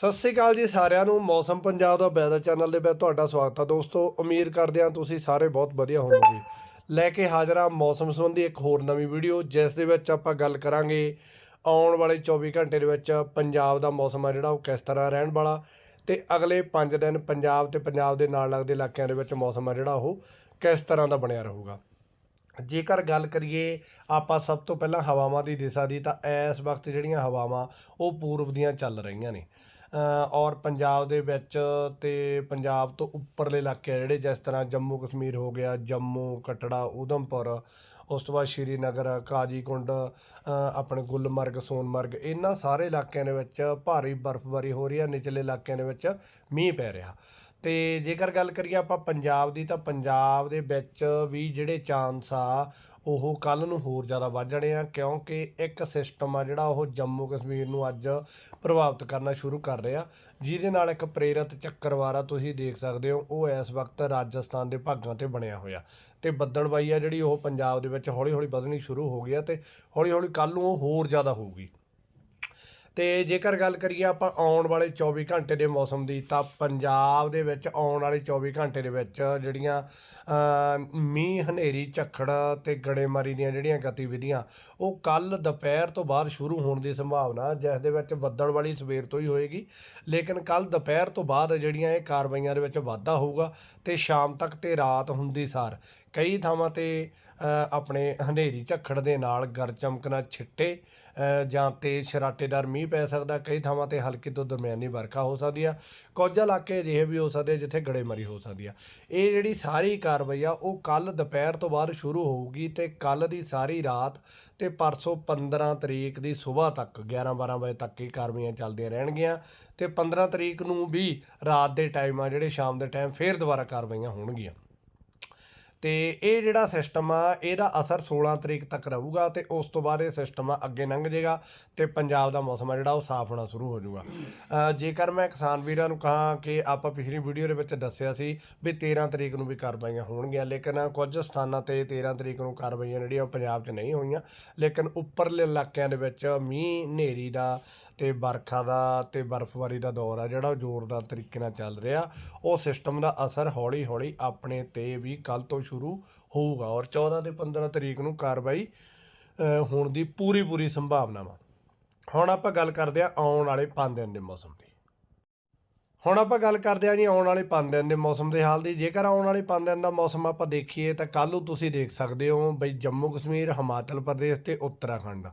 ਸਤਿ ਸ੍ਰੀ ਅਕਾਲ ਜੀ ਸਾਰਿਆਂ ਨੂੰ, ਮੌਸਮ ਪੰਜਾਬ ਦਾ ਵੈਦਰ ਚੈਨਲ ਦੇ ਵਿੱਚ ਤੁਹਾਡਾ ਸਵਾਗਤ ਹੈ ਦੋਸਤੋ। ਉਮੀਦ ਕਰਦੇ ਹਾਂ ਤੁਸੀਂ ਸਾਰੇ ਬਹੁਤ ਵਧੀਆ ਹੋਵੋਗੇ। ਲੈ ਕੇ ਹਾਜ਼ਰ ਹਾਂ ਮੌਸਮ ਸੰਬੰਧੀ ਇੱਕ ਹੋਰ ਨਵੀਂ ਵੀਡੀਓ, ਜਿਸ ਦੇ ਵਿੱਚ ਆਪਾਂ ਗੱਲ ਕਰਾਂਗੇ ਆਉਣ ਵਾਲੇ 24 ਘੰਟੇ ਦੇ ਵਿੱਚ ਪੰਜਾਬ ਦਾ ਮੌਸਮ ਆ ਜਿਹੜਾ, ਉਹ ਕਿਸ ਤਰ੍ਹਾਂ ਰਹਿਣ ਵਾਲਾ ਤੇ ਅਗਲੇ 5 ਦਿਨ ਪੰਜਾਬ ਤੇ ਪੰਜਾਬ ਦੇ ਨਾਲ ਲੱਗਦੇ ਇਲਾਕਿਆਂ ਦੇ ਵਿੱਚ ਮੌਸਮ ਆ ਜਿਹੜਾ, ਉਹ ਕਿਸ ਤਰ੍ਹਾਂ ਦਾ ਬਣਿਆ ਰਹੂਗਾ। ਜੇਕਰ ਗੱਲ ਕਰੀਏ ਆਪਾਂ ਸਭ ਤੋਂ ਪਹਿਲਾਂ ਹਵਾਵਾਂ ਦੀ ਦਿਸ਼ਾ ਦੀ, ਤਾਂ ਇਸ ਵਕਤ ਜਿਹੜੀਆਂ ਹਵਾਵਾਂ, ਉਹ ਪੂਰਬ ਦੀਆਂ ਚੱਲ ਰਹੀਆਂ ਨੇ। ਔਰ ਪੰਜਾਬ ਦੇ ਵਿੱਚ ਅਤੇ ਪੰਜਾਬ ਤੋਂ ਉੱਪਰਲੇ ਇਲਾਕੇ ਆ ਜਿਹੜੇ, ਜਿਸ ਤਰ੍ਹਾਂ ਜੰਮੂ ਕਸ਼ਮੀਰ ਹੋ ਗਿਆ, ਜੰਮੂ, ਕਟੜਾ ਉਧਮਪੁਰ ਉਸ ਤੋਂ ਬਾਅਦ ਸ਼੍ਰੀਨਗਰ, ਕਾਜੀਕੁੰਡ ਆਪਣੇ ਗੁਲਮਰਗ, ਸੋਨਮਰਗ, ਇਹਨਾਂ ਸਾਰੇ ਇਲਾਕਿਆਂ ਦੇ ਵਿੱਚ ਭਾਰੀ ਬਰਫ਼ਬਾਰੀ ਹੋ ਰਹੀ ਹੈ, ਨਿਚਲੇ ਇਲਾਕਿਆਂ ਦੇ ਵਿੱਚ ਮੀਂਹ ਪੈ ਰਿਹਾ। ਤੇ ਜੇਕਰ ਗੱਲ ਕਰੀਏ ਆਪਾਂ ਪੰਜਾਬ ਦੀ, ਤਾਂ ਪੰਜਾਬ ਦੇ ਵਿੱਚ ਵੀ ਜਿਹੜੇ ਚਾਂਸ ਆ, ਉਹ ਕੱਲ ਨੂੰ ਹੋਰ ਜ਼ਿਆਦਾ ਵੱਧ ਜਾਣੇ ਆ, ਕਿਉਂਕਿ ਇੱਕ ਸਿਸਟਮ ਆ ਜਿਹੜਾ ਉਹ ਜੰਮੂ ਕਸ਼ਮੀਰ ਨੂੰ ਅੱਜ ਪ੍ਰਭਾਵਿਤ ਕਰਨਾ ਸ਼ੁਰੂ ਕਰ ਰਿਹਾ। ਜਿਹਦੇ ਨਾਲ ਇੱਕ ਪ੍ਰੇਰਿਤ ਚੱਕਰਵਾਰਾ ਤੁਸੀਂ ਦੇਖ ਸਕਦੇ ਹੋ, ਉਹ ਇਸ ਵਕਤ ਰਾਜਸਥਾਨ ਦੇ ਭਾਗਾਂ ਤੇ ਬਣਿਆ ਹੋਇਆ। ਤੇ ਬੱਦਲਬਾਈ ਆ ਜਿਹੜੀ ਉਹ ਪੰਜਾਬ ਦੇ ਵਿੱਚ ਹੌਲੀ ਹੌਲੀ ਵਧਣੀ ਸ਼ੁਰੂ ਹੋ ਗਈ ਆ, ਤੇ ਹੌਲੀ ਹੌਲੀ ਕੱਲ ਨੂੰ ਉਹ ਹੋਰ ਜ਼ਿਆਦਾ ਹੋਊਗੀ। ਤੇ ਜੇਕਰ ਗੱਲ ਕਰੀਏ ਆਪਾਂ ਆਉਣ ਵਾਲੇ 24 ਘੰਟੇ ਦੇ ਮੌਸਮ ਦੀ, ਤਾਂ ਪੰਜਾਬ ਦੇ ਵਿੱਚ ਆਉਣ ਵਾਲੇ 24 ਘੰਟੇ ਦੇ ਵਿੱਚ ਜਿਹੜੀਆਂ ਮੀਂਹ, ਹਨੇਰੀ, ਝੱਖੜ ਤੇ ਗੜੇਮਾਰੀ ਦੀਆਂ ਜਿਹੜੀਆਂ ਗਤੀਵਿਧੀਆਂ, ਉਹ ਕੱਲ ਦੁਪਹਿਰ ਤੋਂ ਬਾਅਦ ਸ਼ੁਰੂ ਹੋਣ ਦੀ ਸੰਭਾਵਨਾ ਜਿਸ ਦੇ ਵਿੱਚ ਬੱਦਲ ਵਾਲੀ ਸਵੇਰ ਤੋਂ ਹੀ ਹੋਏਗੀ। ਲੇਕਿਨ ਕੱਲ ਦੁਪਹਿਰ ਤੋਂ ਬਾਅਦ ਜਿਹੜੀਆਂ ਇਹ ਕਾਰਵਾਈਆਂ ਦੇ ਵਿੱਚ ਵਾਧਾ ਹੋਊਗਾ ਤੇ ਸ਼ਾਮ ਤੱਕ ਤੇ ਰਾਤ ਹੁੰਦੀ ਸਾਰ। ਕਈ ਥਾਵਾਂ ਤੇ ਆਪਣੇ ਹਨੇਰੀ ਝੱਖੜ ਦੇ ਨਾਲ ਗਰ ਚਮਕਣਾ ਛਿੱਟੇ ਜਾਂ ਤੇਜ਼ ਸ਼ਰਾਟੇਦਾਰ ਮੀਂਹ ਪੈ ਸਕਦਾ। ਕਈ ਥਾਵਾਂ ਤੇ ਹਲਕੀ ਤੋਂ ਦਰਮਿਆਨੀ ਵਰਖਾ ਹੋ ਸਕਦੀ ਆ। ਕੁਝ ਇਲਾਕੇ ਅਜਿਹੇ ਵੀ ਹੋ ਸਕਦੇ ਜਿੱਥੇ ਗੜੇਮਾਰੀ ਹੋ ਸਕਦੀ ਆ। ਇਹ ਜਿਹੜੀ ਸਾਰੀ ਕਾਰਵਾਈ ਆ, ਉਹ ਕੱਲ ਦੁਪਹਿਰ ਤੋਂ ਬਾਅਦ ਸ਼ੁਰੂ ਹੋਊਗੀ ਤੇ ਕੱਲ ਦੀ ਸਾਰੀ ਰਾਤ ਤੇ ਪਰਸੋਂ 15 ਤਰੀਕ ਦੀ ਸਵੇਰ ਤੱਕ 11 12 ਵਜੇ ਤੱਕ ਇਹ ਕਾਰਵਾਈਆਂ ਚੱਲਦੀਆਂ ਰਹਿਣਗੀਆਂ। ਤੇ 15 ਤਰੀਕ ਨੂੰ ਵੀ ਰਾਤ ਦੇ ਟਾਈਮ ਆ, ਜਿਹੜੇ ਸ਼ਾਮ ਦੇ ਟਾਈਮ ਫੇਰ ਦੁਬਾਰਾ ਕਾਰਵਾਈਆਂ ਹੋਣਗੀਆਂ। ਤੇ ਇਹ ਜਿਹੜਾ ਸਿਸਟਮ ਆ, ਇਹਦਾ ਅਸਰ 16 ਤਰੀਕ ਤੱਕ ਰਹੂਗਾ ਤੇ ਉਸ ਤੋਂ ਬਾਅਦ ਇਹ ਸਿਸਟਮ ਆ ਅੱਗੇ ਲੰਘ ਜਾਏਗਾ ਤੇ ਪੰਜਾਬ ਦਾ ਮੌਸਮ ਆ ਜਿਹੜਾ, ਉਹ ਸਾਫ਼ ਹੋਣਾ ਸ਼ੁਰੂ ਹੋ ਜਾਊਗਾ। ਜੇਕਰ ਮੈਂ ਕਿਸਾਨ ਵੀਰਾਂ ਨੂੰ ਕਹਾਂ ਕਿ ਆਪਾਂ ਪਿਛਲੀ ਵੀਡੀਓ ਦੇ ਵਿੱਚ ਦੱਸਿਆ ਸੀ ਵੀ 13 ਤਰੀਕ ਨੂੰ ਵੀ ਕਾਰਵਾਈਆਂ ਹੋਣਗੀਆਂ, ਲੇਕਿਨ ਕੁਝ ਸਥਾਨਾਂ ਤੇ 13 ਤਰੀਕ ਨੂੰ ਕਾਰਵਾਈਆਂ ਜਿਹੜੀਆਂ ਉਹ ਪੰਜਾਬ 'ਚ ਨਹੀਂ ਹੋਈਆਂ, ਲੇਕਿਨ ਉੱਪਰਲੇ ਇਲਾਕਿਆਂ ਦੇ ਵਿੱਚ ਮੀਂਹ, ਹਨੇਰੀ ਦਾ ਤੇ ਵਰਖਾ ਦਾ ਤੇ ਬਰਫ਼ਬਾਰੀ ਦਾ ਦੌਰ ਆ ਜਿਹੜਾ, ਉਹ ਜ਼ੋਰਦਾਰ ਤਰੀਕੇ ਨਾਲ ਚੱਲ ਰਿਹਾ। ਉਹ ਸਿਸਟਮ ਦਾ ਅਸਰ ਹੌਲੀ ਹੌਲੀ ਆਪਣੇ ਤੇ ਵੀ ਕੱਲ ਤੋਂ ਸ਼ੁਰੂ ਹੋਊਗਾ ਔਰ 14 ਤੇ 15 ਤਰੀਕ ਨੂੰ ਕਾਰਵਾਈ ਹੋਣ ਦੀ ਪੂਰੀ ਪੂਰੀ ਸੰਭਾਵਨਾ ਵਾ। ਹੁਣ ਆਪਾਂ ਗੱਲ ਕਰਦੇ ਆ ਆਉਣ ਵਾਲੇ 5 ਦਿਨ ਦੇ ਮੌਸਮ ਦੀ। ਹੁਣ ਆਪਾਂ ਗੱਲ ਕਰਦੇ ਆ ਜੀ ਆਉਣ ਵਾਲੇ 5 ਦਿਨ ਦੇ ਮੌਸਮ ਦੇ ਹਾਲ ਦੀ। ਜੇਕਰ ਆਉਣ ਵਾਲੇ 5 ਦਿਨ ਦਾ ਮੌਸਮ ਆਪਾਂ ਦੇਖੀਏ ਤਾਂ ਕੱਲ੍ਹ ਨੂੰ ਤੁਸੀਂ ਦੇਖ ਸਕਦੇ ਹੋ ਬਈ ਜੰਮੂ ਕਸ਼ਮੀਰ, ਹਿਮਾਚਲ ਪ੍ਰਦੇਸ਼ ਤੇ ਉੱਤਰਾਖੰਡ।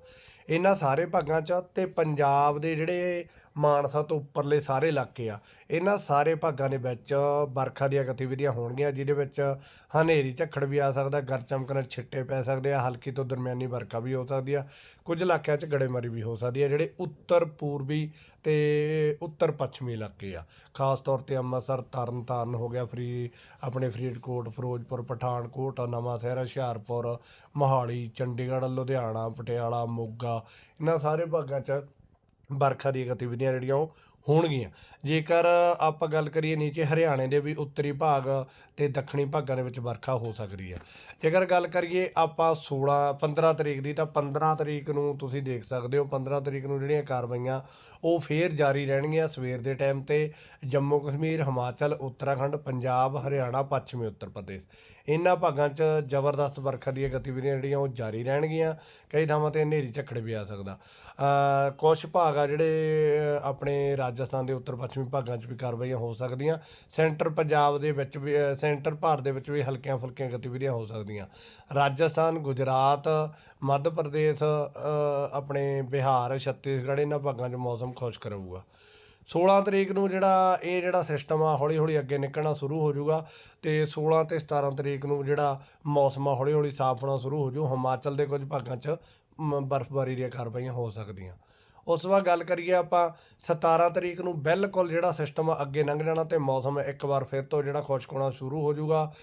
ਇਹਨਾਂ ਸਾਰੇ ਭਾਗਾਂ 'ਚ ਤੇ ਪੰਜਾਬ ਦੇ ਜਿਹੜੇ ਮਾਨਸਾ ਤੋਂ ਉੱਪਰਲੇ ਸਾਰੇ ਇਲਾਕੇ ਆ। ਇਹਨਾਂ ਸਾਰੇ ਭਾਗਾਂ ਦੇ ਵਿੱਚ ਵਰਖਾ ਦੀਆਂ ਗਤੀਵਿਧੀਆਂ ਹੋਣਗੀਆਂ, ਜਿਹਦੇ ਵਿੱਚ ਹਨੇਰੀ ਝੱਖੜ ਵੀ ਆ ਸਕਦਾ ਗਰ ਚਮਕਣ ਛਿੱਟੇ ਪੈ ਸਕਦੇ ਆ, ਹਲਕੀ ਤੋਂ ਦਰਮਿਆਨੀ ਵਰਖਾ ਵੀ ਹੋ ਸਕਦੀ ਆ। ਕੁਝ ਇਲਾਕਿਆਂ 'ਚ ਗੜੇਮਾਰੀ ਵੀ ਹੋ ਸਕਦੀ ਆ, ਜਿਹੜੇ ਉੱਤਰ ਪੂਰਬੀ ਤੇ ਉੱਤਰ ਪੱਛਮੀ ਇਲਾਕੇ ਆ। ਖਾਸ ਤੌਰ ਤੇ ਅੰਮ੍ਰਿਤਸਰ, ਤਰਨਤਾਰਨ ਹੋ ਗਿਆ, ਫਰੀ ਆਪਣੇ ਫਰੀਦਕੋਟ, ਫਿਰੋਜ਼ਪੁਰ, ਪਠਾਨਕੋਟ ਨਵਾਂ ਸ਼ਹਿਰ ਹੁਸ਼ਿਆਰਪੁਰ, ਮੋਹਾਲੀ, ਚੰਡੀਗੜ੍ਹ, ਲੁਧਿਆਣਾ, ਪਟਿਆਲਾ, ਮੋਗਾ, ਇਹਨਾਂ ਸਾਰੇ ਭਾਗਾਂ 'ਚ ਵਰਖਾ ਦੀਆਂ ਗਤੀਵਿਧੀਆਂ ਜਿਹੜੀਆਂ ਉਹ ਹੋਣਗੀਆਂ। ਜੇਕਰ ਆਪਾਂ ਗੱਲ ਕਰੀਏ ਨੀਚੇ ਹਰਿਆਣੇ ਦੇ ਵੀ ਉੱਤਰੀ ਭਾਗ ਤੇ ਦੱਖਣੀ ਭਾਗਾਂ ਦੇ ਵਿੱਚ ਵਰਖਾ ਹੋ ਸਕਦੀ ਹੈ। ਜੇਕਰ ਗੱਲ ਕਰੀਏ ਆਪਾਂ 16 15 ਤਰੀਕ ਦੀ ਤਾਂ 15 ਤਰੀਕ ਨੂੰ ਤੁਸੀਂ ਦੇਖ ਸਕਦੇ ਹੋ 15 ਤਰੀਕ ਨੂੰ ਜਿਹੜੀਆਂ ਕਾਰਵਾਈਆਂ ਉਹ ਫੇਰ ਜਾਰੀ ਰਹਿਣਗੀਆਂ ਸਵੇਰ ਦੇ ਟਾਈਮ ਤੇ। ਜੰਮੂ ਕਸ਼ਮੀਰ, ਹਿਮਾਚਲ, ਉੱਤਰਾਖੰਡ, ਪੰਜਾਬ, ਹਰਿਆਣਾ, ਪੱਛਮੀ ਉੱਤਰ ਪ੍ਰਦੇਸ਼। ਇਹਨਾਂ ਭਾਗਾਂ 'ਚ ਜ਼ਬਰਦਸਤ ਵਰਖਾ ਦੀਆਂ ਗਤੀਵਿਧੀਆਂ ਜਿਹੜੀਆਂ ਉਹ ਜਾਰੀ ਰਹਿਣਗੀਆਂ। ਕਈ ਥਾਵਾਂ ਤੇ ਹਨੇਰੀ ਝੱਖੜ ਵੀ ਆ ਸਕਦਾ। ਅ ਕੁਝ ਭਾਗ ਆ ਜਿਹੜੇ ਆਪਣੇ ਰਾਜ ਰਾਜਸਥਾਨ ਦੇ ਉੱਤਰ ਪੱਛਮੀ ਭਾਗਾਂ 'ਚ ਵੀ ਕਾਰਵਾਈਆਂ ਹੋ ਸਕਦੀਆਂ। ਸੈਂਟਰ ਪੰਜਾਬ ਦੇ ਵਿੱਚ ਵੀ ਸੈਂਟਰ ਭਾਰਤ ਦੇ ਵਿੱਚ ਵੀ ਹਲਕੀਆਂ ਫੁਲਕੀਆਂ ਗਤੀਵਿਧੀਆਂ ਹੋ ਸਕਦੀਆਂ। ਰਾਜਸਥਾਨ, ਗੁਜਰਾਤ, ਮੱਧ ਪ੍ਰਦੇਸ਼ ਆਪਣੇ ਬਿਹਾਰ, ਛੱਤੀਸਗੜ੍ਹ ਇਹਨਾਂ ਭਾਗਾਂ 'ਚ ਮੌਸਮ ਖੁਸ਼ਕ ਰਹੂਗਾ। 16 ਤਰੀਕ ਨੂੰ ਜਿਹੜਾ ਇਹ ਜਿਹੜਾ ਸਿਸਟਮ ਆ ਹੌਲੀ ਹੌਲੀ ਅੱਗੇ ਨਿਕਲਣਾ ਸ਼ੁਰੂ ਹੋ ਜਾਊਗਾ ਤੇ 16 ਤੇ 17 ਤਰੀਕ ਨੂੰ ਜਿਹੜਾ ਮੌਸਮ ਆ ਹੌਲੀ ਹੌਲੀ ਸਾਫ਼ ਹੋਣਾ ਸ਼ੁਰੂ ਹੋ ਜਾਊ। ਹਿਮਾਚਲ ਦੇ ਕੁਝ ਭਾਗਾਂ 'ਚ ਬਰਫ਼ਬਾਰੀ ਦੀਆਂ ਕਾਰਵਾਈਆਂ ਹੋ ਸਕਦੀਆਂ। ਉਸ ਤੋਂ ਬਾਅਦ ਗੱਲ ਕਰੀਏ ਆਪਾਂ 17 ਤਰੀਕ ਨੂੰ ਬਿਲਕੁਲ ਜਿਹੜਾ ਸਿਸਟਮ ਅੱਗੇ ਲੰਘ ਜਾਣਾ ਤੇ ਮੌਸਮ ਇੱਕ ਵਾਰ ਫਿਰ ਤੋਂ ਜਿਹੜਾ ਖੁਸ਼ਕ ਹੋਣਾ ਸ਼ੁਰੂ ਹੋ ਜਾਊਗਾ।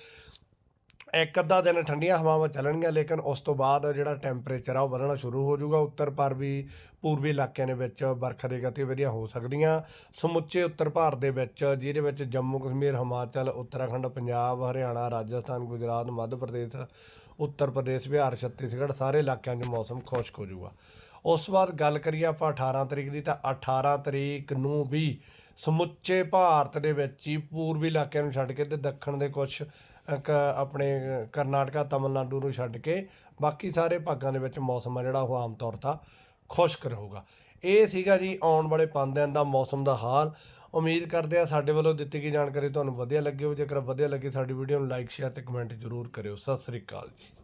ਇੱਕ ਅੱਧਾ ਦਿਨ ਠੰਡੀਆਂ ਹਵਾਵਾਂ ਚੱਲਣਗੀਆਂ, ਲੇਕਿਨ ਉਸ ਤੋਂ ਬਾਅਦ ਜਿਹੜਾ ਟੈਂਪਰੇਚਰ ਆ ਉਹ ਵਧਣਾ ਸ਼ੁਰੂ ਹੋ ਜਾਊਗਾ। ਉੱਤਰ ਪੂਰਬੀ ਪੂਰਬੀ ਇਲਾਕਿਆਂ ਦੇ ਵਿੱਚ ਵਰਖਾ ਦੀਆਂ ਗਤੀਵਿਧੀਆਂ ਹੋ ਸਕਦੀਆਂ। ਸਮੁੱਚੇ ਉੱਤਰ ਭਾਰਤ ਦੇ ਵਿੱਚ, ਜਿਹਦੇ ਵਿੱਚ ਜੰਮੂ, ਕਸ਼ਮੀਰ, ਹਿਮਾਚਲ, ਉੱਤਰਾਖੰਡ, ਪੰਜਾਬ, ਹਰਿਆਣਾ, ਰਾਜਸਥਾਨ, ਗੁਜਰਾਤ, ਮੱਧ ਪ੍ਰਦੇਸ਼, ਉੱਤਰ ਪ੍ਰਦੇਸ਼, ਬਿਹਾਰ, ਛੱਤੀਸਗੜ੍ਹ ਸਾਰੇ ਇਲਾਕਿਆਂ 'ਚ ਮੌਸਮ ਖੁਸ਼ਕ ਹੋ ਜਾਊਗਾ। ਉਸ ਤੋਂ ਬਾਅਦ ਗੱਲ ਕਰੀਏ ਆਪਾਂ 18 ਤਰੀਕ ਦੀ ਤਾਂ 18 ਤਰੀਕ ਨੂੰ ਵੀ ਸਮੁੱਚੇ ਭਾਰਤ ਦੇ ਵਿੱਚ ਹੀ ਪੂਰਬੀ ਇਲਾਕਿਆਂ ਨੂੰ ਛੱਡ ਕੇ ਤੇ ਦੱਖਣ ਦੇ ਕੁਝ ਆਪਣੇ ਕਰਨਾਟਕਾ, ਤਮਿਲਨਾਡੂ ਨੂੰ ਛੱਡ ਕੇ ਬਾਕੀ ਸਾਰੇ ਭਾਗਾਂ ਦੇ ਵਿੱਚ ਮੌਸਮ ਆ ਜਿਹੜਾ ਉਹ ਆਮ ਤੌਰ 'ਤੇ ਖੁਸ਼ਕ ਰਹੂਗਾ। ਇਹ ਸੀਗਾ ਜੀ ਆਉਣ ਵਾਲੇ 5 ਦਿਨ ਦਾ ਮੌਸਮ ਦਾ ਹਾਲ। ਉਮੀਦ ਕਰਦੇ ਆ ਸਾਡੇ ਵੱਲੋਂ ਦਿੱਤੀ ਗਈ ਜਾਣਕਾਰੀ ਤੁਹਾਨੂੰ ਵਧੀਆ ਲੱਗੀ ਹੋਵੇ। ਜੇਕਰ ਵਧੀਆ ਲੱਗੀ ਸਾਡੀ ਵੀਡੀਓ ਨੂੰ ਲਾਈਕ, ਸ਼ੇਅਰ ਤੇ ਕਮੈਂਟ ਜ਼ਰੂਰ ਕਰਿਓ। ਸਤਿ ਸ੍ਰੀ ਅਕਾਲ ਜੀ।